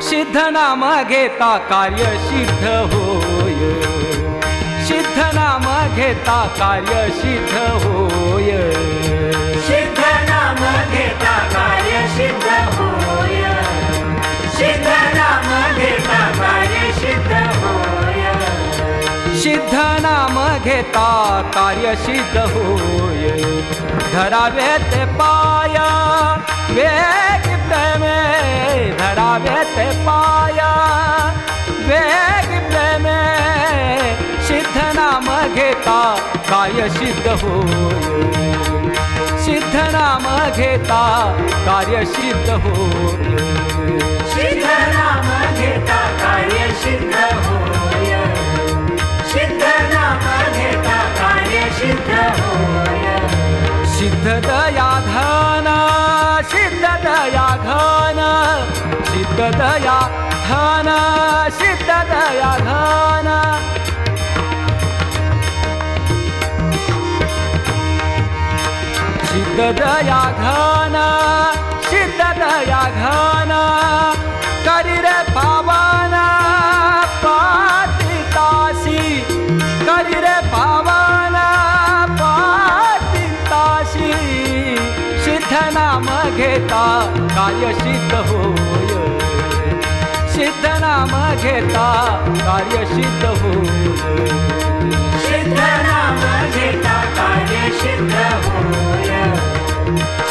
सिद्ध नाम घेता कार्य सिद्ध होय. सिद्ध नाम घेता कार्य सिद्ध होय. सिद्ध नाम घेता, कार्य सिद्ध होय। धरावे ते पाय वेग प्रेमे धरावे ते पाय वेग प्रेमे सिद्ध नाम घेता, कार्य सिद्ध होय। सिद्ध नाम घेता, कार्य सिद्ध होय। सिद्ध नाम घेता दया धन सिद्ध दया घन सिद्ध दया धन सिद्ध दया घन सिद्ध दया घन घेता कार्य सिद्ध होय. सिद्ध नाम घेता कार्य सिद्ध होय. सिद्ध नाम घेता कार्य सिद्ध होय.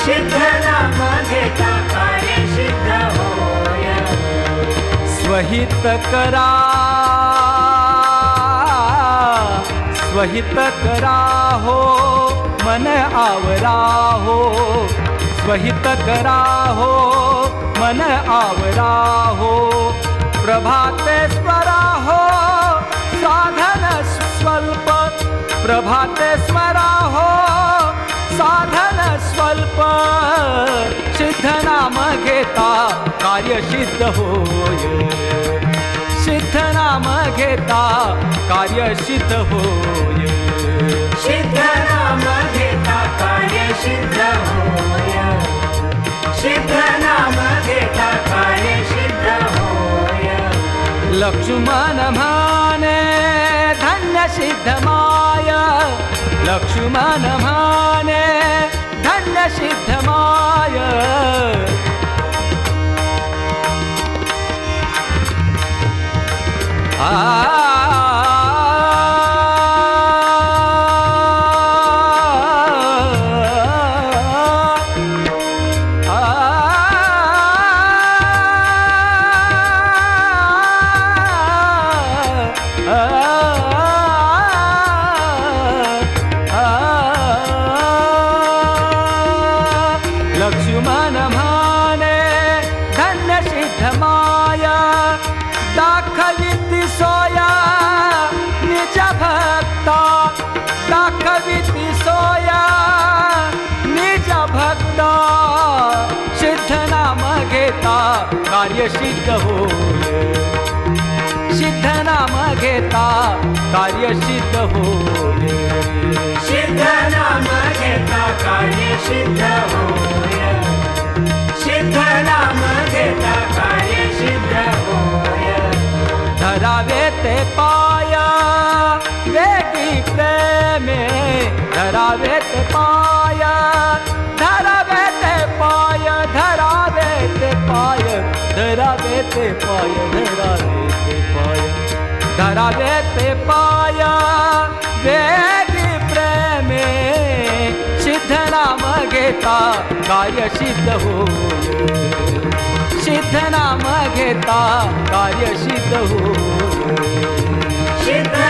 सिद्ध नाम घेता कार्य सिद्ध होय. स्वहित करा. स्वहित करा हो मन आवरा हो. स्वहित करा हो मन आवरा हो प्रभाते स्वरा हो साधन स्वल्प, प्रभाते स्वरा हो साधन स्वल्प, सिद्ध नाम घेता, कार्य सिद्ध होय। सिद्ध नाम घेता, कार्य सिद्ध होय। सिद्ध नाम घेता, कार्य सिद्ध होय। लक्ष्मण माने धन्य सिद्ध दाखविती सोया निज भक्ता. दाखविती सोया निज भक्ता. सिद्ध नाम घेता कार्य सिद्ध होय सिद्ध नाम घेता कार्य सिद्ध होय सिद्ध नाम घेता कार्य सिद्ध होय वेगी प्रेमे धरावे ते पाय, धरावे ते पाय, धरावे ते पाय, धरावे ते पाय, धरावे ते पाय, धरावे ते पाय वेगी प्रेमे सिद्ध नाम घेता कार्य सिद्ध होय। सिद्ध नाम घेता कार्य सिद्ध होय। सिद्ध